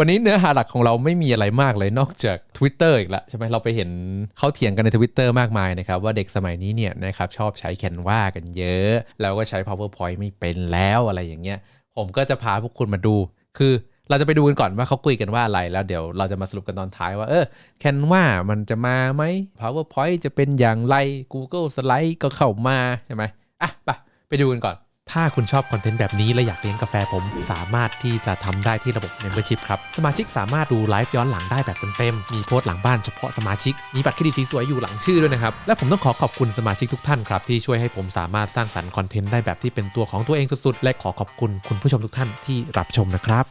วันนี้เนื้อหาหลักของเราไม่มีอะไรมากเลยนอกจาก Twitter อีกแล้วใช่ไหมเราไปเห็นเขาเถียงกันใน Twitter มากมายนะครับว่าเด็กสมัยนี้เนี่ยนะครับชอบใช้ Canva กันเยอะ แล้วก็ใช้ PowerPoint ไม่เป็นแล้วอะไรอย่างเงี้ยผมก็จะพาพวกคุณมาดู คือเราจะไปดูกันก่อนว่าเขาคุยกันว่าอะไรแล้วเดี๋ยวเราจะมาสรุปกันตอนท้ายว่าเออแคนวามันจะมาไหม PowerPoint จะเป็นอย่างไร Google Slide ก็เข้ามาใช่ไหมอะไปไปดูกันก่อน ถ้าคุณชอบคอนเทนต์แบบนี้และอยากเลี้ยงกาแฟผม สามารถที่จะทำได้ที่ระบบ Membership ครับ สมาชิกสามารถดูไลฟ์ย้อนหลังได้แบบเต็มๆ มีโพสต์หลังบ้านเฉพาะสมาชิก มีบัตรเครดิตสีสวยอยู่หลังชื่อด้วยนะครับ และผมต้องขอขอบคุณสมาชิกทุกท่านครับ ที่ช่วยให้ผมสามารถสร้างสรรค์คอนเทนต์ได้แบบที่เป็นตัวของตัวเองสุดๆ และขอขอบคุณคุณผู้ชมทุกท่านที่รับชมนะครับ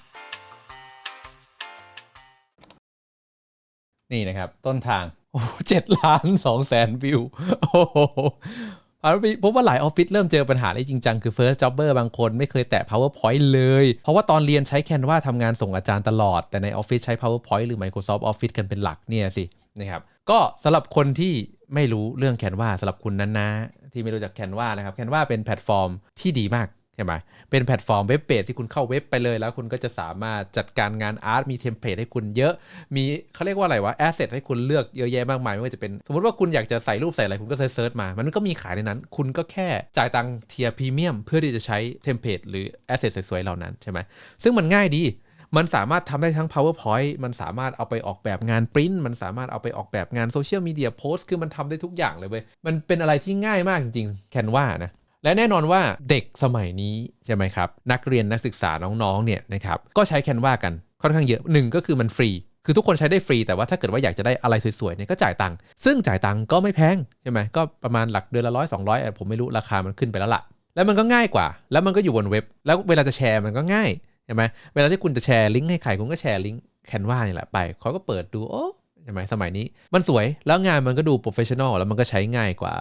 นี่นะครับต้นทางโอ้เจ็ดล้านสองแสนวิวโอ้ โหพบว่าหลายออฟฟิศเริ่มเจอปัญหาได้จริงจังคือ First Jobber บางคนไม่เคยแตะ PowerPoint เลย เพราะว่าตอนเรียนใช้แคนวาทำงานส่งอาจารย์ตลอด แต่ในออฟฟิศใช้ PowerPoint หรือ Microsoft Office กันเป็นหลักเนี่ยสินะครับก็สำหรับคนที่ไม่รู้เรื่องแคนวาสำหรับคุณนั้นนะที่ไม่รู้จักแคนวานะครับแคนวาเป็นแพลตฟอร์มที่ดีมาก ใช่ไหมเป็นแพลตฟอร์มเว็บเบสที่คุณเข้าเว็บไปเลย แล้วคุณก็จะสามารถจัดการงานอาร์ตมีเทมเพลตให้คุณเยอะ มีเขาเรียกว่าอะไรวะแอสเซทให้คุณเลือกเยอะแยะมากมายไม่ว่าจะเป็น สมมติว่าคุณอยากจะใส่รูปใส่อะไรคุณก็เซิร์ชมา มันก็มีขายในนั้น คุณก็แค่จ่ายตังค์เทียร์พรีเมียมเพื่อที่จะใช้เทมเพลตหรือแอสเซทสวยๆเหล่านั้นใช่ไหมซึ่งมันง่ายดีมันสามารถทำได้ทั้ง powerpoint มันสามารถเอาไปออกแบบงานปริ้นมันสามารถเอาไปออกแบบงานโซเชียลมีเดียโพสต์คือมันทำได้ทุกอย่างเลยเว้ยมันเป็นอะไรที่ง่ายมากจริงๆแคนวานะ และแน่นอนว่าเด็กสมัยนี้ใช่ไหมครับ นักเรียนนักศึกษาน้องๆเนี่ยนะครับก็ใช้แคนวากันค่อนข้างเยอะหนึ่งก็คือมันฟรี คือทุกคนใช้ได้ฟรีแต่ว่าถ้าเกิดว่าอยากจะได้อะไรสวยๆเนี่ยก็จ่ายตังค์ซึ่งจ่ายตังค์ก็ไม่แพงใช่ไหมก็ประมาณหลักเดือนละร้อยสองร้อยผมไม่รู้ราคามันขึ้นไปแล้วล่ะ แล้วมันก็ง่ายกว่า แล้วมันก็อยู่บนเว็บ แล้วเวลาจะแชร์มันก็ง่ายใช่ไหมเวลาที่คุณจะแชร์ลิงก์ให้ใครคุณก็แชร์ลิงก์แคนวานี่แหละไปเขาก็เปิดดูโอ้ใช่ไหมสมัยนี้มันสวยแล้วงานมันก็ดูโปรเฟชชั่นอลแล้วมันก็ใช้ง่ายกว่า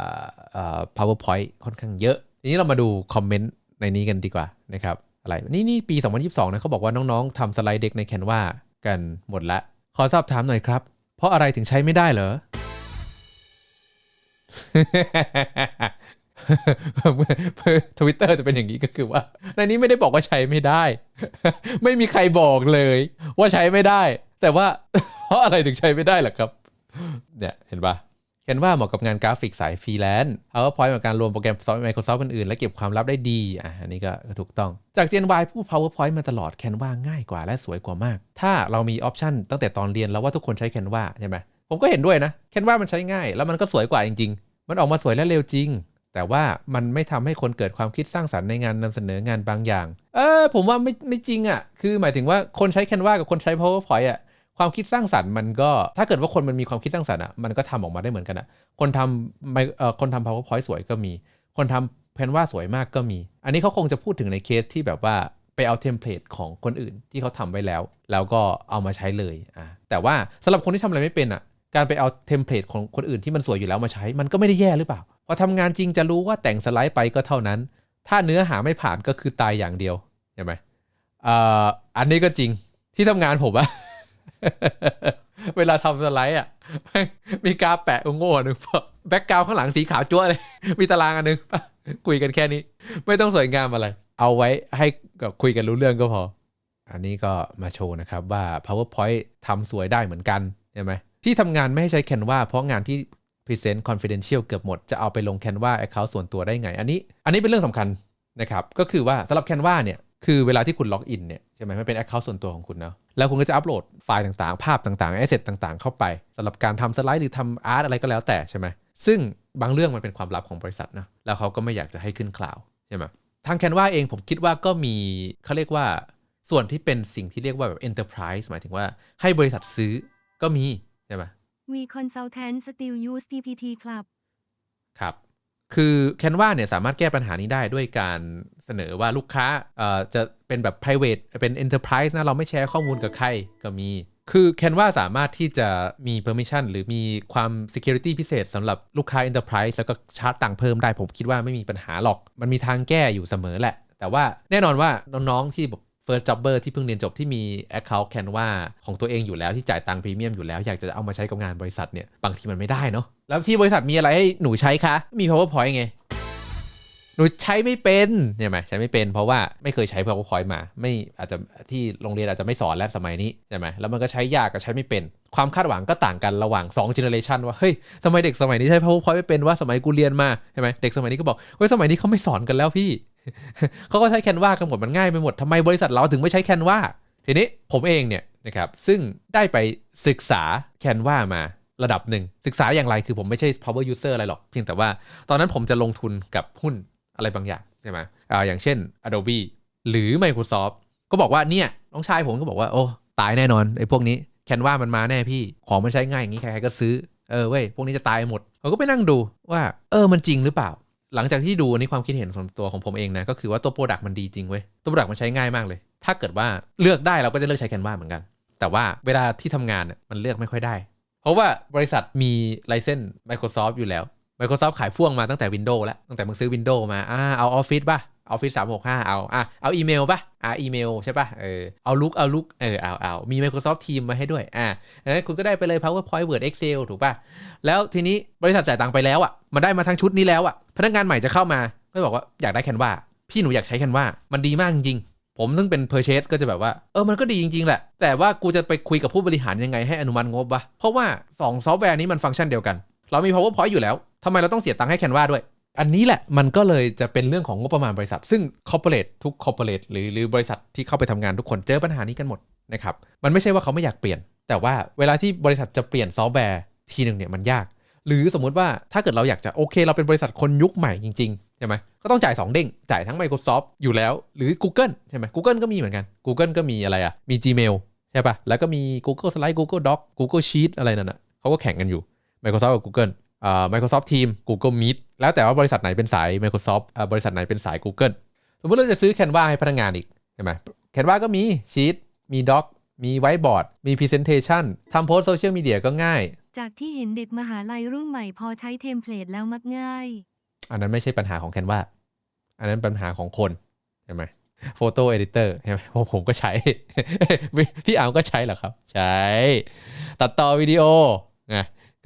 powerpoint ค่อนข้างเยอะ ทีนี้เรามาดูคอมเมนต์ในนี้กันดีกว่านะครับอะไรนี่นี่ปี 2022 นะเขาบอกว่าน้องๆทำสไลด์เด็กใน Canva กันหมดละ ขอสอบถามหน่อยครับ เพราะอะไรถึงใช้ไม่ได้เหรอทวิตเตอร์จะเป็นอย่างนี้ก็คือว่า ในนี้ไม่ได้บอกว่าใช้ไม่ได้ ไม่มีใครบอกเลย ว่าใช้ไม่ได้ แต่ว่าเพราะอะไรถึงใช้ไม่ได้ล่ะครับ เนี่ยเห็นปะ เห็นว่าเหมาะกับงานกราฟิกสายฟรีแลนซ์ PowerPoint กับการรวมโปรแกรมซอฟต์ Microsoft อื่นๆ และเก็บความลับได้ดี อะ อันนี้ก็ถูกต้อง จาก Gen Y ผู้ PowerPoint มาตลอด Canva ง่ายกว่าและสวยกว่ามาก ถ้าเรามีออปชันตั้งแต่ตอนเรียนแล้วว่าทุกคนใช้ Canva ใช่ไหมผมก็เห็นด้วยนะ Canva มันใช้ง่าย แล้วมันก็สวยกว่าจริง ๆ มันออกมาสวยและเร็วจริง แต่ว่ามันไม่ทำให้คนเกิดความคิดสร้างสรรค์ในงานนำเสนองานบางอย่าง เออผมว่าไม่ไม่จริงอะ่ะ คือหมายถึงว่าคนใช้ Canva กับคนใช้ PowerPoint อะ ความคิดสร้างสรรค์มันก็ถ้าเกิดว่าคนมันมีความคิดสร้างสรรค์อะมันก็ทำออกมาได้เหมือนกันอะคนทำเอ่อคนทำ powerpoint สวยก็มี คนทำแพนว่าสวยมากก็มี อันนี้เขาคงจะพูดถึงในเคสที่แบบว่าไปเอาเทมเพลตของคนอื่นที่เขาทำไว้แล้ว แล้วก็เอามาใช้เลยอะแต่ว่าสำหรับคนที่ทำอะไรไม่เป็นอะการไปเอาเทมเพลตของคนอื่นที่มันสวยอยู่แล้วมาใช้ มันก็ไม่ได้แย่หรือเปล่าพอทำงานจริงจะรู้ว่าแต่งสไลด์ไปก็เท่านั้น ถ้าเนื้อหาไม่ผ่านก็คือตายอย่างเดียวใช่ไหมอ่ออันนี้ก็จริงที่ทำงานผมอะ เวลาทำสไลด์อะ มีกาแปะโง่หนึ่งแบ็กกราวข้างหลังสีขาวจั๊วเลย มีตารางอันหนึงคุยกันแค่นี้ ไม่ต้องสวยงามอะไร เอาไว้ให้กับคุยกันรู้เรื่องก็พอ อันนี้ก็มาโชว์นะครับว่า PowerPoint ทำสวยได้เหมือนกันใช่ไหมที่ทำงานไม่ให้ใช้ Canva เพราะงานที่ Present Confidential เกือบหมด จะเอาไปลง Canva Account ส่วนตัวได้ไง อันนี้ อันนี้เป็นเรื่องสำคัญนะครับ ก็คือว่าสำหรับ Canva เนี่ย คือเวลาที่คุณล็อกอินเนี่ยใช่ไหมมันเป็น Account ส่วนตัวของคุณเนาะ แล้วคุณก็จะอัปโหลดไฟล์ต่างๆ ภาพต่างๆแอสเซทต่างๆ เข้าไปสำหรับการทำสไลด์หรือทำอาร์ตอะไรก็แล้วแต่ใช่ไหมซึ่งบางเรื่องมันเป็นความลับของบริษัทนะแล้วเขาก็ไม่อยากจะให้ขึ้นคลาวใช่ไหมทาง Canva เองผมคิดว่าก็มีเขาเรียกว่าส่วนที่เป็นสิ่งที่เรียกว่าแบบ enterprise หมายถึงว่าให้บริษัทซื้อก็มีใช่ไหม We consultant still use PPT Club ครับ คือ Canva เนี่ยสามารถแก้ปัญหานี้ได้ด้วยการเสนอว่าลูกค้าเอ่อจะเป็นแบบ private เป็น enterprise นะ เราไม่แชร์ข้อมูลกับใครก็มี คือ Canva สามารถที่จะมี permission หรือมีความ security พิเศษสำหรับลูกค้า enterprise แล้วก็ชาร์จตังเพิ่มได้ ผมคิดว่าไม่มีปัญหาหรอก มันมีทางแก้อยู่เสมอแหละ แต่ว่าแน่นอนว่าน้องๆที่แบบ first jobber ที่เพิ่งเรียนจบที่มี account Canva ของตัวเองอยู่แล้วที่จ่ายตังค์พรีเมียมอยู่แล้ว อยากจะเอามาใช้กับงานบริษัทเนี่ยบางทีมันไม่ได้เนาะแล้วที่บริษัทมีอะไรให้หนูใช้คะ มี powerpoint ไงหนูใช้ไม่เป็นเนี่ยไหมใช้ไม่เป็นเพราะว่าไม่เคยใช้ PowerPoint มา ไม่อาจจะที่โรงเรียนอาจจะไม่สอนแล้วสมัยนี้ใช่ไหมแล้วมันก็ใช้ยากกับใช้ไม่เป็น ความคาดหวังก็ต่างกันระหว่าง2 generation ว่าเฮ้ยทำไมเด็กสมัยนี้ใช้ PowerPoint ไม่เป็นว่าสมัยกูเรียนมาใช่ไหมเด็กสมัยนี้ก็บอกเฮ้ยสมัยนี้เขาไม่สอนกันแล้วพี่ เขาก็ใช้แคนวากันหมดมันง่ายไปหมดทำไมบริษัทเราถึงไม่ใช้แคนวาทีนี้ผมเองเนี่ยนะครับซึ่งได้ไปศึกษาแคนวามาระดับหนึ่งศึกษาอย่างไรคือผมไม่ใช่ power user อะไรหรอก เพียงแต่ว่าตอนนั้นผมจะลงทุนกับหุ้นอะไรบางอย่างใช่ไหมอ่าอย่างเช่น Adobe หรือ Microsoft ก็บอกว่าเนี่ยน้องชายผมก็บอกว่าโอ้ตายแน่นอนไอ้พวกนี้แคนวามันมาแน่พี่ ของมันใช้ง่ายอย่างนี้ใครๆก็ซื้อ เออเว้ยพวกนี้จะตายหมด ผมก็ไปนั่งดูว่า เออมันจริงหรือเปล่า หลังจากที่ดูอันนี้ความคิดเห็นของตัวของผมเองนะก็คือว่าตัวโปรดักต์มันดีจริงเว้ยตัวโปรดักต์มันใช้ง่ายมากเลย ถ้าเกิดว่าเลือกได้เราก็จะเลือกใช้แคนวาเหมือนกัน แต่ว่าเวลาที่ทำงานมันเลือกไม่ค่อยได้ เพราะว่าบริษัทมีไลเซนส์ Microsoft อยู่แล้ว Microsoft ขายพ่วงมาตั้งแต่ Windows แล้วตั้งแต่มึงซื้อ Windows มาอ่าเอา Office ป่ะ Office 365เอาอะเอาอีเมลป่ะอ่าอีเมลใช่ป่ะเออเอาลุกเอาลุกเออเอาเอามี Microsoft Teams มาให้ด้วยอ่าเออคุณก็ได้ไปเลย PowerPoint Word Excel ถูกป่ะ แล้วทีนี้บริษัทจ่ายตังค์ไปแล้วอะมันได้มาทั้งชุดนี้แล้วอะ พนักงานใหม่จะเข้ามาก็บอกว่าอยากได้แคนวาพี่หนูอยากใช้แคนวามันดีมากจริงๆผมซึ่งเป็น purchase ก็จะแบบว่า เออ มันก็ดีจริง ๆ แหละ แต่ว่ากูจะไปคุยกับผู้บริหารยังไงให้อนุมัติงบวะ เพราะว่า 2 ซอฟต์แวร์นี้มันฟังก์ชันเดียวกัน เรามี powerpoint อยู่แล้ว ทำไมเราต้องเสียตังค์ให้ Canva ด้วย อันนี้แหละมันก็เลยจะเป็นเรื่องของงบประมาณบริษัท ซึ่ง corporate ทุก corporate หรือหรือบริษัทที่เข้าไปทำงานทุกคนเจอปัญหานี้กันหมดนะครับ มันไม่ใช่ว่าเขาไม่อยากเปลี่ยน แต่ว่าเวลาที่บริษัทจะเปลี่ยนซอฟต์แวร์ทีหนึ่งเนี่ยมันยาก หรือสมมุติว่าถ้าเกิดเราอยากจะโอเค เราเป็นบริษัทคนยุคใหม่จริงๆใช่ไหมก็ต้องจ่าย 2 เด้ง จ่ายทั้ง Microsoft อยู่แล้ว หรือ Google ใช่ไหม Google ก็มีเหมือนกัน Google ก็มีอะไรอะ มี Gmail ใช่ปะแล้วก็มี Google Slide Google Doc Google Sheet อะไรนั่นอะเขาก็แข่งกันอยู่ Microsoft กับ Google อ่า Microsoft Team Google Meet แล้วแต่ว่าบริษัทไหนเป็นสาย Microsoft อ่าบริษัทไหนเป็นสาย Google สมมติเราจะซื้อ Canva ให้พนักงานอีกใช่ไหม Canva ก็มี Sheet มี Doc มี Whiteboard มี Presentation ทำโพสโซเชียลมีเดียก็ง่าย จากที่เห็นเด็กมหาลัยรุ่นใหม่พอใช้เทมเพลตแล้วมักง่าย อันนั้นไม่ใช่ปัญหาของ Canva อันนั้นปัญหาของคนใช่ไหมโฟโต้เอดิเตอร์ใช่ไหมเพราะผมก็ใช้ พี่อาร์มก็ใช้เหรอครับ ใช้ ตัดต่อวิดีโอไง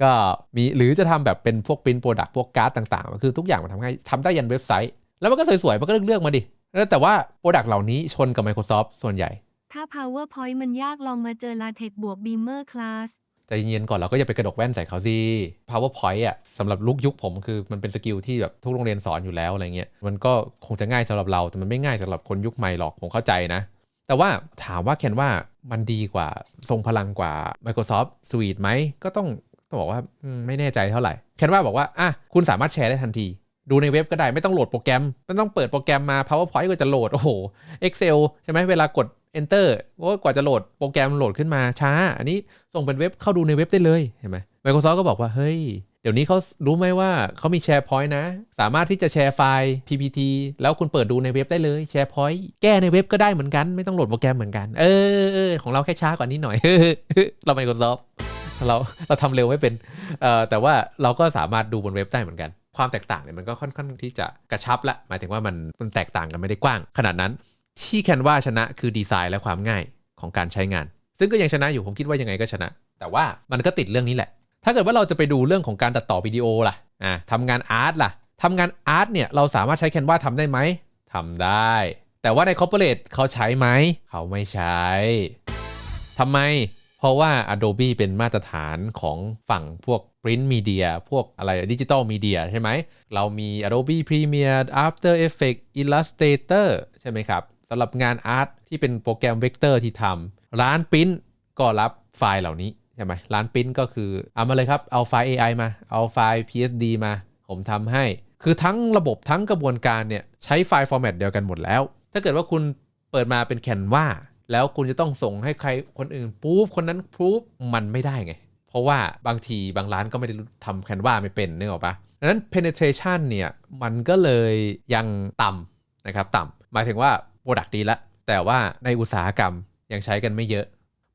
ก็มีหรือจะทำแบบเป็นพวกปริ้นโปรดักต์พวกการ์ดต่างๆ คือทุกอย่างมันทำง่ายทำได้ยันเว็บไซต์ แล้วมันก็สวยๆ มันก็เลือกๆมาดิแล้วแต่ว่าโปรดักต์เหล่านี้ชนกับ Microsoft ส่วนใหญ่ ถ้า PowerPoint มันยากลองมาเจอ LaTeX บวก Beamer Class ใจเย็นก่อนเราก็อย่าไปกระดกแว่นใส่เขาสิ powerpoint อะสำหรับลูกยุคผมคือมันเป็นสกิลที่แบบทุกโรงเรียนสอนอยู่แล้วอะไรเงี้ยมันก็คงจะง่ายสำหรับเราแต่มันไม่ง่ายสำหรับคนยุคใหม่หรอกผมเข้าใจนะ แต่ว่าถามว่าแคนว่ามันดีกว่าทรงพลังกว่า Microsoft Suite ไหมก็ต้องต้องบอกว่าไม่แน่ใจเท่าไหร่แคนว่าบอกว่าอะคุณสามารถแชร์ได้ทันที ดูในเว็บก็ได้ไม่ต้องโหลดโปรแกรมไม่ต้องเปิดโปรแกรมมา powerpoint ก็จะโหลดโอ้โห Excel ใช่ไหมเวลากด enter โอ้ยกว่าจะโหลดโปรแกรมโหลดขึ้นมาช้า อันนี้ส่งเป็นเว็บเข้าดูในเว็บได้เลยเห็นไหม Microsoft ก็บอกว่าเฮ้ยเดี๋ยวนี้เขารู้ไหมว่าเขามี SharePoint นะ สามารถที่จะแชร์ไฟล์ PPT แล้วคุณเปิดดูในเว็บได้เลย SharePoint แก้ในเว็บก็ได้เหมือนกัน ไม่ต้องโหลดโปรแกรมเหมือนกัน เออเออของเราแค่ช้ากว่านี้หน่อย เรา Microsoft เราเราทำเร็วไม่เป็นเอ่อแต่ว่าเราก็สามารถดูบนเว็บได้เหมือนกัน ความแตกต่างเนี่ยมันก็ค่อนข้างที่จะกระชับละหมายถึงว่ามันมันแตกต่างกันไม่ได้กว้าง ขนาดนั้นที่แคนวาชนะคือดีไซน์และความง่ายของการใช้งาน ซึ่งก็ยังชนะอยู่ผมคิดว่ายังไงก็ชนะ แต่ว่ามันก็ติดเรื่องนี้แหละ ถ้าเกิดว่าเราจะไปดูเรื่องของการตัดต่อวิดีโอล่ะอ่าทำงานอาร์ตล่ะทำงานอาร์ตเนี่ยเราสามารถใช้แคนวาทำได้ไหมทำได้ แต่ว่าในคอร์เปอเรทเขาใช้ไหมเขาไม่ใช้ทำไม เพราะว่า Adobe เป็นมาตรฐานของฝั่งพวก Print Media พวกอะไรดิจิ t a ลมีเดียใช่ไหม เรามี Adobe Premiere After Effects Illustrator ใช่ไหมครับสำหรับงานอาร์ตที่เป็นโปรแกรมเวกเตอร์ที่ทำร้านปริ้นก็รับไฟล์เหล่านี้ใช่ไหมร้านปริ้นก็คือเอามาเลยครับ เอาไฟล์ AI มา เอาไฟล์ PSD มา ผมทำให้ คือทั้งระบบทั้งกระบวนการเนี่ยใช้ไฟล์ฟอร์แมตเดียวกันหมดแล้ว ถ้าเกิดว่าคุณเปิดมาเป็นแคนวา แล้วคุณจะต้องส่งให้ใครคนอื่นพูฟคนนั้นพูฟมันไม่ได้ไง เพราะว่าบางทีบางร้านก็ไม่ได้ทำแคนวาไม่เป็นนึกออกปะดังนั้น penetration เนี่ยมันก็เลยยังต่ำนะครับต่ำหมายถึงว่า Product ดีล้วแต่ว่าในอุตสาหกรรมยังใช้กันไม่เยอะ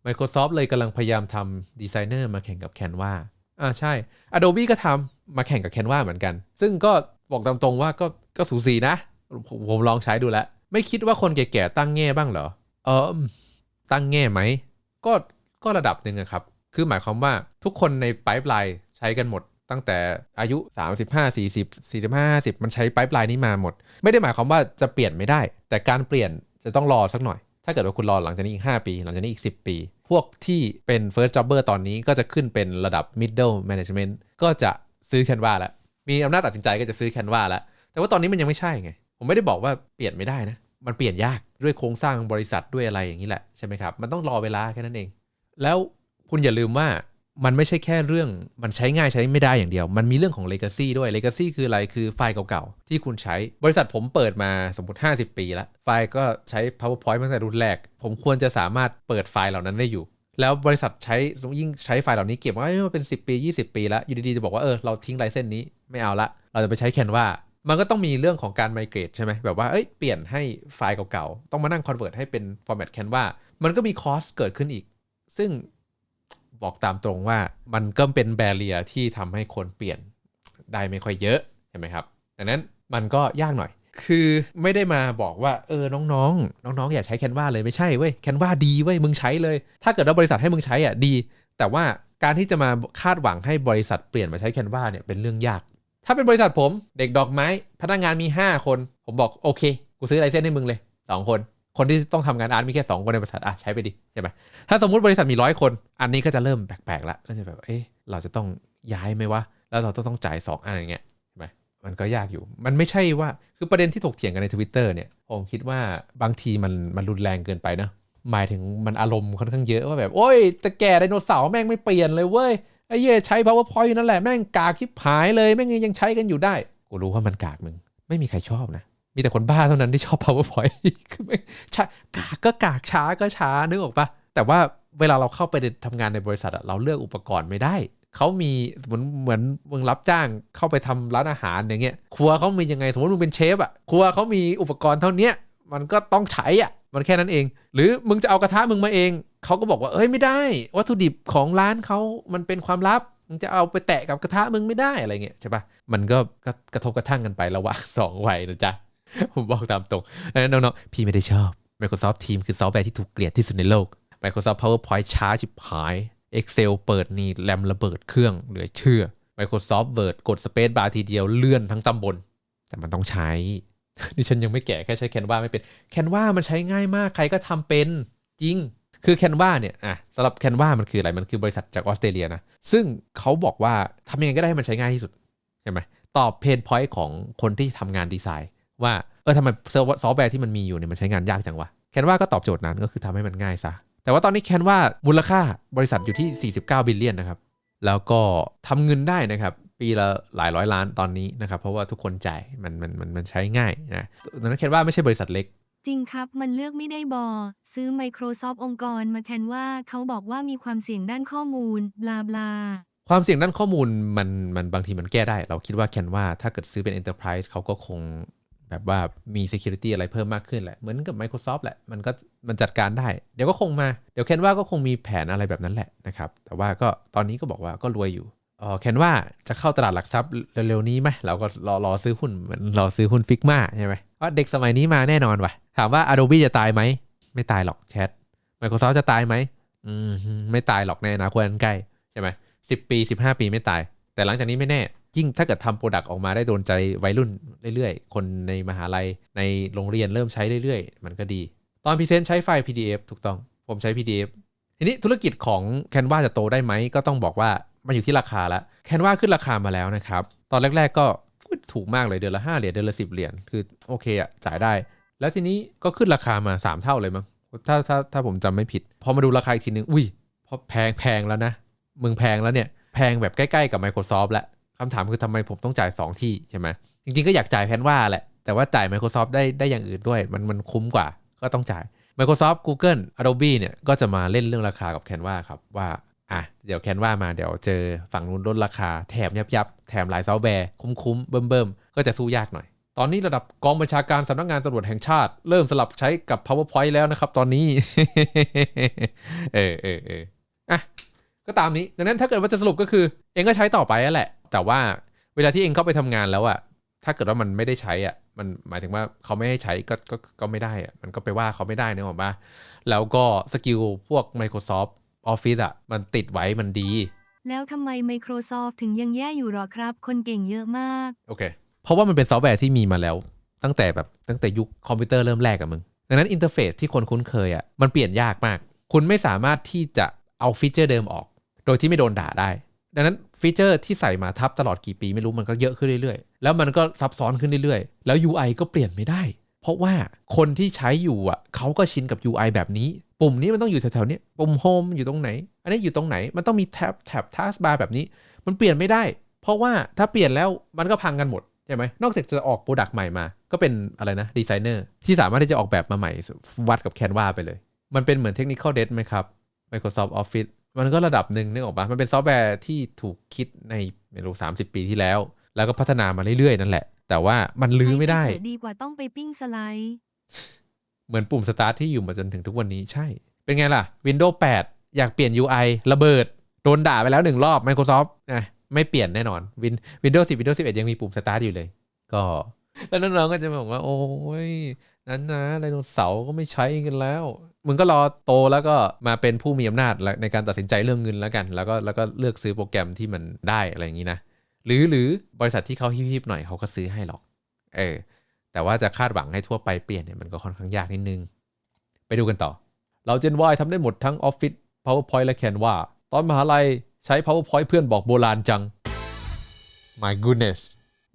Microsoft เลยกำลังพยายามทำดีไซเนอร์มาแข่งกับ Canva อ่าใช่ Adobe ก็ทำมาแข่งกับ Canva เหมือนกัน ซึ่งก็บอกตามตรงว่าก็ก็สูสีนะ ผมผมลองใช้ดูแล้ว ไม่คิดว่าคนแก่ๆตั้งแง่บ้างเหรอ เออตั้งแง่ไหมก็ก็ระดับหนึ่งครับ คือหมายความว่าทุกคนในไ i ป์ไลน์ใช้กันหมด ตั้งแต่อายุ 35 40 45 50 มันใช้ไ i ์ไลน์นี้มาหมด ไม่ได้หมายความว่าจะเปลี่ยนไม่ได้ แต่การเปลี่ยนจะต้องรอสักหน่อย ถ้าเกิดว่าคุณรอหลังจากนี้อีก 5 ปี หลังจากนี้อีก 10 ปี พวกที่เป็น first jobber ตอนนี้ก็จะขึ้นเป็นระดับ middle management ก็จะซื้อ Canva แล้ว มีอำนาจตัดสินใจก็จะซื้อ Canva แล้ว แต่ว่าตอนนี้มันยังไม่ใช่ไง ผมไม่ได้บอกว่าเปลี่ยนไม่ได้นะ มันเปลี่ยนยาก ด้วยโครงสร้างบริษัทด้วยอะไรอย่างนี้แหละใช่ไหมครับ มันต้องรอเวลาแค่นั้นเอง แล้วคุณอย่าลืมว่ามันไม่ใช่แค่เรื่องมันใช้ง่ายใช้ไม่ได้อย่างเดียว มันมีเรื่องของ Legacy ด้วย Legacy คืออะไรคือไฟล์เก่าๆ ที่คุณใช้บริษัทผมเปิดมาสมมติ 50 ปีแล้วไฟล์ก็ใช้ PowerPoint มาตั้งแต่รุ่นแรก ผมควรจะสามารถเปิดไฟล์เหล่านั้นได้อยู่ แล้วบริษัทใช้ยิ่งใช้ไฟล์เหล่านี้เก็บไว้มาเป็น 10 ปี 20 ปีแล้วอยู่ดีๆจะบอกว่าเออเราทิ้งลเซนส์นี้ไม่เอาละ เราจะไปใช้ Canva มันก็ต้องมีเรื่องของการไมเกรดใช่ไหมแบบว่าเอ้ยเปลี่ยนให้ไฟล์เก่าๆ ต้องมานั่งคอนเวิร์ตให้เป็น format Canva มันก็มีคอสเกิดขึ้นอีก ซึ่งบอกตามตรงว่ามันก็เป็นแบเรียที่ทำให้คนเปลี่ยนได้ไม่ค่อยเยอะใช่ไหมครับดังนั้นมันก็ยากหน่อย คือไม่ได้มาบอกว่าเออน้องๆ น้องๆ อย่าใช้แคนวาเลยไม่ใช่เว้ยแคนวาดีเว้ยมึงใช้เลย ถ้าเกิดว่าบริษัทให้มึงใช้อะดี แต่ว่าการที่จะมาคาดหวังให้บริษัทเปลี่ยนมาใช้แคนวาเนี่ยเป็นเรื่องยาก ถ้าเป็นบริษัทผมเด็กดอกไม้ พนักงานมี 5 คน ผมบอกโอเค กูซื้อไลเซนส์ให้มึงเลย 2 คน คนที่ต้องทำงานอาร์ตมีแค่ 2 คนในบริษัทอะใช้ไปดิใช่ไหมถ้าสมมุติบริษัทมีร้อยคน อันนี้ก็จะเริ่มแปลกๆแล้วก็จะแบบเอ๊ะเราจะต้องย้ายไหมวะแล้วเราต้องจ่ายสองอันอย่างเงี้ยใช่ไหมมันก็ยากอยู่ มันไม่ใช่ว่าคือประเด็นที่ถกเถียงกันใน Twitter เนี่ยผมคิดว่าบางทีมันมันรุนแรงเกินไปนะหมายถึงมันอารมณ์ค่อนข้างเยอะว่าแบบโอ้ยแต่แก่ไดโนเสาร์แม่งไม่เปลี่ยนเลยเว้ย ไอ้เหี้ยใช้ powerpoint นั่นแหละแม่งกากคิบหายเลยแม่งยังใช้กันอยู่ได้กูรู้ว่ามันกากมึง ไม่มีใครชอบนะ มีแต่คนบ้าเท่านั้นที่ชอบ powerpoint คือไม่ช้ากากก็กากช้าก็ช้านึกออกปะแต่ว่าเวลาเราเข้าไปทำงานในบริษัทเราเลือกอุปกรณ์ไม่ได้เขามีเหมือนเหมือนมึงรับจ้างเข้าไปทำร้านอาหารอย่างเงี้ยครัวเขามียังไงสมมติมึงเป็นเชฟอะครัวเขามีอุปกรณ์เท่าเนี้ยมันก็ต้องใช้อะ มันแค่นั้นเอง หรือมึงจะเอากระทะมึงมาเองเขาก็บอกว่าเอ้ยไม่ได้ วัตถุดิบของร้านเขามันเป็นความลับมึงจะเอาไปแตะกับกระทะมึงไม่ได้อะไรเงี้ยใช่ปะมันก็กระทบกระทั่งกันไประหว่างสองวัยนะจ๊ะผมบอกตามตรงดังนั้นน้องๆพี่ไม่ได้ชอบ Microsoft Teams คือซอฟต์แวร์ที่ถูกเกลียดที่สุดในโลก Microsoft PowerPoint ช้าชิบหาย Excel เปิดนี่แรมระเบิดเครื่องเหลือเชื่อ Microsoft Word กด Space Bar ทีเดียวเลื่อนทั้งตำบล แต่มันต้องใช้ นี่ฉันยังไม่แก่แค่ใช้ Canva ไม่เป็น Canva มันใช้ง่ายมากใครก็ทำเป็นจริง คือ Canva เนี่ยอะสำหรับ Canva มันคืออะไรมันคือบริษัทจากออสเตรเลียนะซึ่งเขาบอกว่าทำยังไงก็ได้ให้มันใช้ง่ายที่สุดใช่ไหมตอบเพนพอยต์ของคนที่ทำงานดีไซน์ ว่าเออทำไมซอฟต์แวร์ที่มันมีอยู่เนี่ยมันใช้งานยากจังวะ Canva ก็ตอบโจทย์นั้นก็คือทำให้มันง่ายซะแต่ว่าตอนนี้ Canva มูลค่าบริษัทอยู่ที่ 49 บิลเลียนนะครับแล้วก็ทำเงินได้นะครับ ปีละหลายร้อยล้านตอนนี้นะครับ เพราะว่าทุกคนจ่ายมันมันมันมันใช้ง่ายนะดังนั้น Canva ไม่ใช่บริษัทเล็ก จริงครับมันเลือกไม่ได้บอ ซื้อ Microsoft องค์กรมาแทนว่าเขาบอกว่ามีความเสี่ยงด้านข้อมูลบลาบลาความเสี่ยงด้านข้อมูลมันมันบางทีมันแก้ได้ เราคิดว่า Canva ถ้าเกิดซื้อเป็น Enterprise เขาก็คงแบบว่ามี security อะไรเพิ่มมากขึ้นแหละ เหมือนกับ Microsoft แหละ มันก็มันจัดการได้ เดี๋ยวก็คงมา เดี๋ยว Canva ก็คงมีแผนอะไรแบบนั้นแหละนะครับ แต่ว่าก็ตอนนี้ก็บอกว่าก็รวยอยู่ เออ Canva จะเข้าตลาดหลักทรัพย์เร็วๆนี้ไหมเราก็รอรอซื้อหุ้นเหมือนรอซื้อหุ้น Figma ใช่ไหมเพราะเด็กสมัยนี้มาแน่นอนว่ะ ถามว่า Adobe จะตายไหม ไม่ตายหรอกแชท Microsoft จะตายไหมอืมไม่ตายหรอกในอนาคตอันใกล้ใช่ไหมสิบปี 15 ปีไม่ตาย แต่หลังจากนี้ไม่แน่ ยิ่งถ้าเกิดทำโปรดักต์ออกมาได้โดนใจวัยรุ่นเรื่อยๆ คนในมหาลัยในโรงเรียนเริ่มใช้เรื่อยๆ มันก็ดี ตอนพรีเซนต์ใช้ไฟล์ PDF ถูกต้อง ผมใช้ PDF ทีนี้ธุรกิจของ Canva จะโตได้ไหมก็ต้องบอกว่า มันอยู่ที่ราคาแล้ว Canva ขึ้นราคามาแล้วนะครับ ตอนแรก ๆ ก็ถูกมากเลยเดือนละ5เหรียญเดือนละ10เหรียญคือโอเคอะจ่ายได้ แล้วทีนี้ก็ขึ้นราคามา 3 เท่าเลยมั้งถ้าถ้าถ้าผมจำไม่ผิด พอมาดูราคาอีกทีนึงอุ้ยพอแพงแพงแล้วนะมึงแพงแล้วเนี่ยแพงแบบใกล้ๆกับ Microsoft แล้วคำถามคือทำไมผมต้องจ่าย 2 ที่ใช่ไหมจริงๆก็อยากจ่ายแพนว่าแหละ แต่ว่าจ่าย Microsoft ได้ได้อย่างอื่นด้วย มันมันคุ้มกว่าก็ต้องจ่าย Microsoft Google Adobe เนี่ยก็จะมาเล่นเรื่องราคากับ Canva ครับว่า อะเดี๋ยว Canva มาเดี๋ยวเจอฝั่งนู้นลดราคา แถมยับยับแถมหลายซอฟต์แวร์คุ้มๆเบิ่มๆก็จะสู้ยากหน่อย ตอนนี้ระดับกองบัญชาการสำนักงานตำรวจแห่งชาติ เริ่มสลับใช้กับ PowerPoint แล้วนะครับ ตอนนี้ เออเออเอออะก็ตามนี้ ดังนั้นถ้าเกิดว่าจะสรุปก็คือ เองก็ใช้ต่อไปนั่นแหละ แต่ว่าเวลาที่เองเข้าไปทำงานแล้วอะถ้าเกิดว่ามันไม่ได้ใช้อะมันหมายถึงว่าเขาไม่ให้ใช้ก็ก็ก็ไม่ได้อะมันก็ไปว่าเขาไม่ได้นะผมว่าแล้วก็สกิลพวก Microsoft Office อะมันติดไว้มันดี แล้วทำไม Microsoft ถึงยังแย่อยู่หรอครับ คนเก่งเยอะมาก โอเค เพราะว่ามันเป็นซอฟต์แวร์ที่มีมาแล้ว ตั้งแต่แบบตั้งแต่ยุคคอมพิวเตอร์เริ่มแรกอะมึง ดังนั้นอินเทอร์เฟซที่คนคุ้นเคยอะมันเปลี่ยนยากมาก คุณไม่สามารถที่จะเอาฟีเจอร์เดิมออก โดยที่ไม่โดนด่าได้ ดังนั้นฟีเจอร์ที่ใส่มาทับตลอดกี่ปีไม่รู้มันก็เยอะขึ้นเรื่อยๆ แล้วมันก็ซับซ้อนขึ้นเรื่อยๆ แล้ว UI ก็เปลี่ยนไม่ได้ เพราะว่าคนที่ใช้อยู่อะเขาก็ชินกับ UI แบบนี้ ปุ่มนี้มันต้องอยู่แถวๆนี้ปุ่มโฮมอยู่ตรงไหน อันนี้อยู่ตรงไหน มันต้องมีแท็บแท็บทัสบาร์แบบนี้ มันเปลี่ยนไม่ได้ เพราะว่าถ้าเปลี่ยนแล้วมันก็พังกันหมดใช่ไหมนอกจากจะออกโปรดักต์ใหม่มา ก็เป็นอะไรนะดีไซเนอร์ที่สามารถที่จะออกแบบมาใหม่ วัดกับแคนวาไปเลย มันเป็นเหมือนเทคนิคอลเดสไหมครับ Microsoft Office มันก็ระดับหนึ่งนึกออกปะมันเป็นซอฟต์แวร์ที่ถูกคิดในไม่รู้30ปีที่แล้ว แล้วก็พัฒนามาเรื่อยๆ นั่นแหละ แต่ว่ามันลื้อไม่ได้ดีกว่าต้องไปปิ้งสไลด์ เหมือนปุ่มสตาร์ทที่อยู่มาจนถึงทุกวันนี้ใช่ เป็นไงล่ะ Windows 8 อยากเปลี่ยน UI ระเบิด โดนด่าไปแล้วหนึ่งรอบ Microsoft นะไม่เปลี่ยนแน่นอน Win Windows 10 Windows 11 ยังมีปุ่มสตาร์ทอยู่เลย ก็ แล้วน้องๆก็จะบอกว่า โอ้ย นั้นนะไดโนเสาร์ก็ไม่ใช้กันแล้ว มึงก็รอโตแล้วก็มาเป็นผู้มีอำนาจในการตัดสินใจเรื่องเงินแล้วกัน แล้วก็แล้วก็เลือกซื้อโปรแกรมที่มันได้อะไรอย่างนี้นะหรือหรือบริษัทที่เขาฮิปๆหน่อยเขาก็ซื้อให้หรอก เออ แต่ว่าจะคาดหวังให้ทั่วไปเปลี่ยนเนี่ยมันก็ค่อนข้างยากนิดนึง ไปดูกันต่อ เรา Gen Y ทำได้หมดทั้ง Office PowerPoint และ Canva ตอนมหาลัยใช้ PowerPoint เพื่อนบอกโบราณจัง My goodness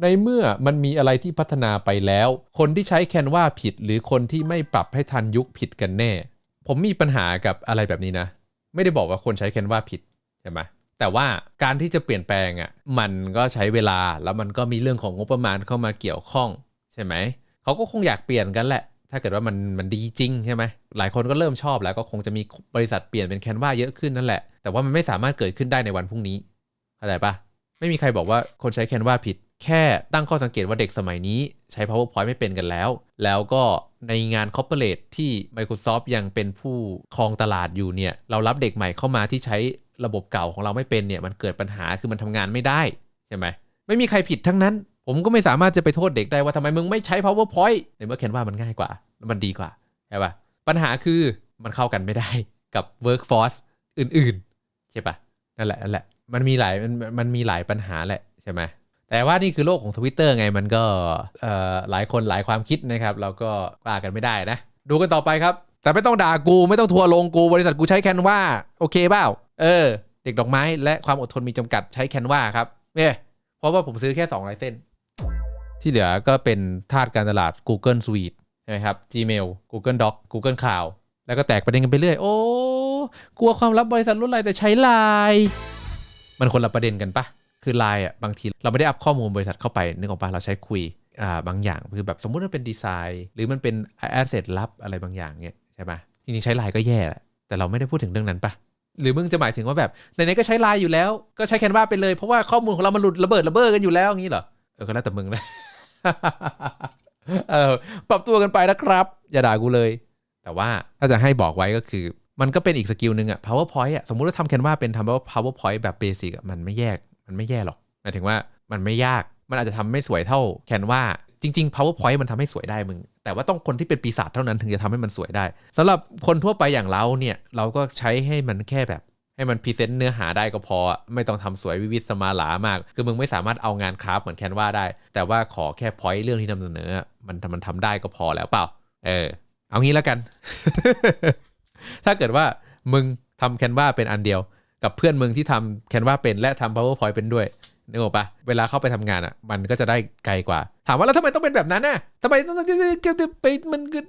ในเมื่อมันมีอะไรที่พัฒนาไปแล้ว คนที่ใช้ Canva ผิด หรือคนที่ไม่ปรับให้ทันยุคผิดกันแน่ ผมมีปัญหากับอะไรแบบนี้นะ ไม่ได้บอกว่าคนใช้ Canva ผิดใช่ไหมแต่ว่าการที่จะเปลี่ยนแปลงอะ่ะมันก็ใช้เวลาแล้วมันก็มีเรื่องของงบประมาณเข้ามาเกี่ยวข้อง ใช่ไหมเขาก็คงอยากเปลี่ยนกันแหละ ถ้าเกิดว่ามันมันดีจริงใช่ไหมหลายคนก็เริ่มชอบแล้วก็คงจะมีบริษัทเปลี่ยนเป็นแคนวาเยอะขึ้นนั่นแหละ แต่ว่ามันไม่สามารถเกิดขึ้นได้ในวันพรุ่งนี้เข้าใจปะไม่มีใครบอกว่าคนใช้แคนวาผิด แค่ตั้งข้อสังเกตว่าเด็กสมัยนี้ใช้ PowerPoint ไม่เป็นกันแล้ว แล้วก็ในงาน Corporate ที่ Microsoft ยังเป็นผู้ครองตลาดอยู่เนี่ย เรารับเด็กใหม่เข้ามาที่ใช้ระบบเก่าของเราไม่เป็นเนี่ย มันเกิดปัญหาคือมันทำงานไม่ได้ใช่ไหมไม่มีใครผิดทั้งนั้น ผมก็ไม่สามารถจะไปโทษเด็กได้ว่าทำไมมึงไม่ใช้ PowerPoint ในเมื่อเขียนวามันง่ายกว่า มันดีกว่าใช่ปะปัญหาคือมันเข้ากันไม่ได้กับ Workforce อื่นๆ ใช่ปะนั่นแหละนั่นแหละมันมีหลายมันมันมีหลายปัญหาแหละใช่ไหมแต่ว่านี่คือโลกของ Twitter ไงมันก็เอ่อหลายคนหลายความคิดนะครับ เราก็ว่ากันไม่ได้นะ ดูกันต่อไปครับ แต่ไม่ต้องด่ากูไม่ต้องทัวร์ลงกูบริษัทกูใช้แคนวาโอเคเปล่าเออ เด็กดอกไม้และความอดทนมีจำกัดใช้แคนวาครับเนี่ยเพราะว่าผมซื้อแค่2ลายเส้น ที่เหลือก็เป็นทาสการตลาด Google Suite ใช่ไหมครับ Gmail Google Doc Google Cloud แล้วก็แตกประเด็นกันไปเรื่อย โอ้ กลัวความลับบริษัทรุ่นไรแต่ใช้ไลน์มันคนละประเด็นกันปะคือไลน์อะบางทีเราไม่ได้อัพข้อมูลบริษัทเข้าไปนึกออกปะเราใช้คุยอ่าบางอย่างคือแบบสมมุติมันเป็นดีไซน์ หรือมันเป็นแอสเซทลับอะไรบางอย่างเนี่ยใช่ปะจริงๆใช้ไลน์ก็แย่แหละแต่เราไม่ได้พูดถึงเรื่องนั้นปะหรือมึงจะหมายถึงว่าแบบไหนๆก็ใช้ไลน์อยู่แล้ว ก็ใช้แคนวาไปเลยเพราะว่าข้อมูลของเรามันหลุดระเบิดระเบ้อกันอยู่แล้วงี้เหรอเออก็แล้วแต่มึงนะ เออปรับตัวกันไปนะครับ อย่าด่ากูเลย แต่ว่าถ้าจะให้บอกไว้ก็คือ มันก็เป็นอีกสกิลหนึ่งอะ powerpoint อะสมมุติว่าทำแคนวาเป็นทำ powerpoint แบบเบสิกมันไม่แยกมันไม่แย่หรอกหมายถึงว่ามันไม่ยากมันอาจจะทำไม่สวยเท่าแคนวาจริง ๆ powerpoint มันทำให้สวยได้มึง แต่ว่าต้องคนที่เป็นปีศาจเท่านั้นถึงจะทำให้มันสวยได้สำหรับคนทั่วไปอย่างเราเนี่ย เราก็ใช้ให้มันแค่แบบ ให้มันพรีเซนต์เนื้อหาได้ก็พอ ไม่ต้องทำสวยวิวิธสมาหลามาก คือมึงไม่สามารถเอางานคราฟเหมือนแคนวาได้ แต่ว่าขอแค่พอยต์เรื่องที่นำเสนอ มันมันทำได้ก็พอแล้วเปล่า เออ เอางี้แล้วกัน ถ้าเกิดว่ามึงทำแคนวาเป็นอันเดียว กับเพื่อนมึงที่ทำแคนวาเป็นและทำ powerpoint เป็นด้วยนึกออกปะเวลาเข้าไปทำงานอะ มันก็จะได้ไกลกว่า ถามว่าแล้วทำไมต้องเป็นแบบนั้นน่ะทำไมต้องไปมันก็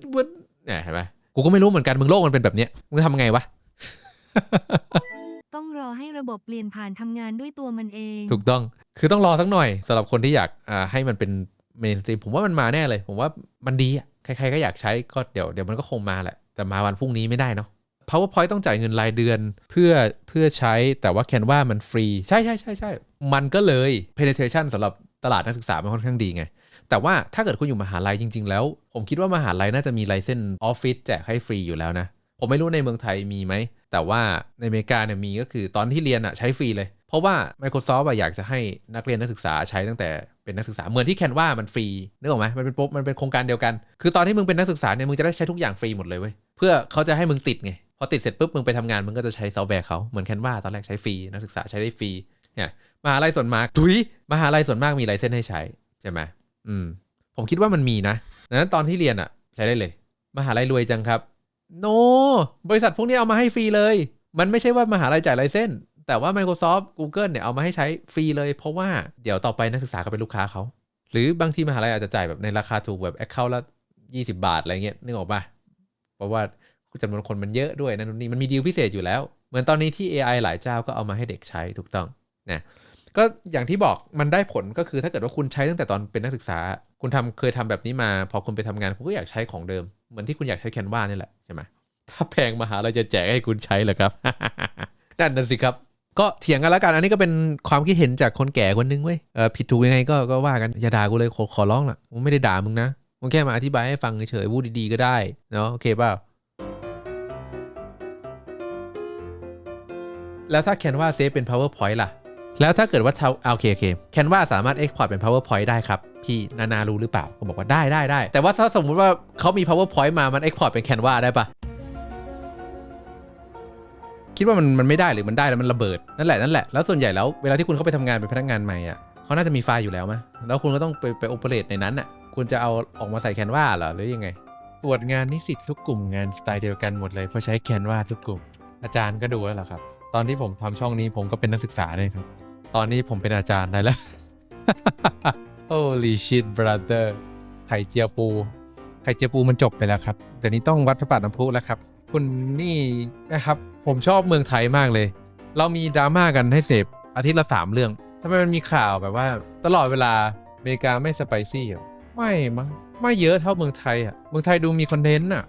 เนี่ยเห็นไหมกูก็ไม่รู้เหมือนกันมึงโลกมันเป็นแบบเนี้ยมึงทำไงวะ ระบบเปลี่ยนผ่านทำงานด้วยตัวมันเอง ถูกต้องคือต้องรอสักหน่อยสำหรับคนที่อยากอ่าให้มันเป็นเมนสตรีมผมว่ามันมาแน่เลย ผมว่ามันดีอะใครๆก็อยากใช้ก็เดี๋ยวเดี๋ยวมันก็คงมาแหละ แต่มาวันพรุ่งนี้ไม่ได้เนาะ PowerPoint ต้องจ่ายเงินรายเดือนเพื่อเพื่อใช้แต่ว่า Canva มันฟรี ใช่ใช่ใช่ใช่มันก็เลย penetration สำหรับตลาดนักศึกษามันค่อนข้างดีไง แต่ว่าถ้าเกิดคุณอยู่มหาลัยจริง ๆ แล้ว ผมคิดว่ามหาลัยน่าจะมีไลเซนออฟฟิศแจกให้ฟรีอยู่แล้วนะ ผมไม่รู้ในเมืองไทยมีไหม แต่ว่าในอเมริกาเนี่ยมีก็คือตอนที่เรียนอะใช้ฟรีเลย เพราะว่า Microsoft อะอยากจะให้นักเรียนนักศึกษาใช้ตั้งแต่เป็นนักศึกษาเหมือนที่แคนว่ามันฟรีนึกออกไหมมันเป็นปุ๊บมันเป็นโครงการเดียวกัน คือตอนที่มึงเป็นนักศึกษาเนี่ยมึงจะได้ใช้ทุกอย่างฟรีหมดเลยเว้ยเพื่อเขาจะให้มึงติดไงพอติดเสร็จปุ๊บมึงไปทำงานมึงก็จะใช้ซอฟต์แวร์เขาเหมือนแคนว่าตอนแรกใช้ฟรีนักศึกษาใช้ได้ฟรีเนี่ยมหาลัยส่วนมากทุยมหาลัยส่วนมากมีไลเซนส์ให้ใช้ใช่ไหมอืมผมคิดว่ามันมีนะดังนั้นตอนที่เรียนอะใช้ได้เลย มหาลัยรวยจังครับ โนบริษัทพวกนี้เอามาให้ฟรีเลย มันไม่ใช่ว่ามหาลัยจ่ายไลเซนส์แต่ว่า Microsoft Google เนี่ยเอามาให้ใช้ฟรีเลย เพราะว่าเดี๋ยวต่อไปนักศึกษาก็เป็นลูกค้าเขา หรือบางทีมหาลัยอาจจะจ่ายแบบในราคาถูกแบบ Account ละ 20 บาทอะไรเงี้ยนึกออกปะเพราะว่าจำนวนคนมันเยอะด้วยนั่นนนนี่มันมีดีลพิเศษอยู่แล้ว เหมือนตอนนี้ที่ AI หลายเจ้าก็เอามาให้เด็กใช้ถูกต้องนะก็อย่างที่บอกมันได้ผลก็คือถ้าเกิดว่าคุณใช้ตั้งแต่ตอนเป็นนักศึกษา คุณทำเคยทำแบบนี้มา พอคุณไปทำงานคุณก็อยากใช้ของเดิม เหมือนที่คุณอยากใช้แคนวาเนี่แหละใช่ไหมถ้าแพงมหาลัยจะแจกให้คุณใช้เหรอครับนั่นน่ะสิครับก็เถียงกันแล้วกัน อันนี้ก็เป็นความคิดเห็นจากคนแก่คนนึงเว้ยผิดถูกยังไงก็ก็ว่ากัน อย่าด่ากูเลยขอขอร้องล่ะผมไม่ได้ด่ามึงนะผมแค่มาอธิบายให้ฟังเฉยๆพูดดีๆก็ได้เนาะโอเคเปล่าแล้วถ้า Canva เซฟเป็น PowerPoint ล่ะ แล้วถ้าเกิดว่าเอาโอเคโอเค Canva สามารถ Export เป็น PowerPoint ได้ครับ พี่นานารู้หรือเปล่าก็บอกว่าได้ได้ได้แต่ว่าถ้าสมมุติว่าเขามี PowerPoint มามัน Export เป็น Canva ได้ปะคิดว่ามันมันไม่ได้หรือมันได้แล้วมันระเบิดนั่นแหละนั่นแหละแล้วส่วนใหญ่แล้วเวลาที่คุณเข้าไปทำงานเป็นพนักงานใหม่อะเขาน่าจะมีไฟล์อยู่แล้วมั้ยแล้วคุณก็ต้องไปไปโอเปเรตในนั้นอะคุณจะเอาออกมาใส่ Canva เหรอหรือยังไงตรวจงานนิสิตทุกกลุ่มงานสไตล์เดียวกันหมดเลยเพราะใช้ Canva ทุกกลุ่ม อาจารย์ก็ดูแล้วเหรอครับ ตอนที่ผมทำช่องนี้ผมก็เป็นนักศึกษาเลยครับ ตอนนี้ผมเป็นอาจารย์ได้แล้ว Holy shit brother ไข่เจียวปู ไข่เจียวปูมันจบไปแล้วครับเดี๋ยวนี้ต้องวัดพระบาทน้ำพุแล้วครับ คุณนี่นะครับ ผมชอบเมืองไทยมากเลย เรามีดราม่ากันให้เสพอาทิตย์ละสามเรื่องทำไมมันมีข่าวแบบว่า ตลอดเวลาอเมริกาไม่สไปซี่เหรอไม่มั้งไม่เยอะเท่าเมืองไทยอะ เมืองไทยดูมีคอนเทนต์อะ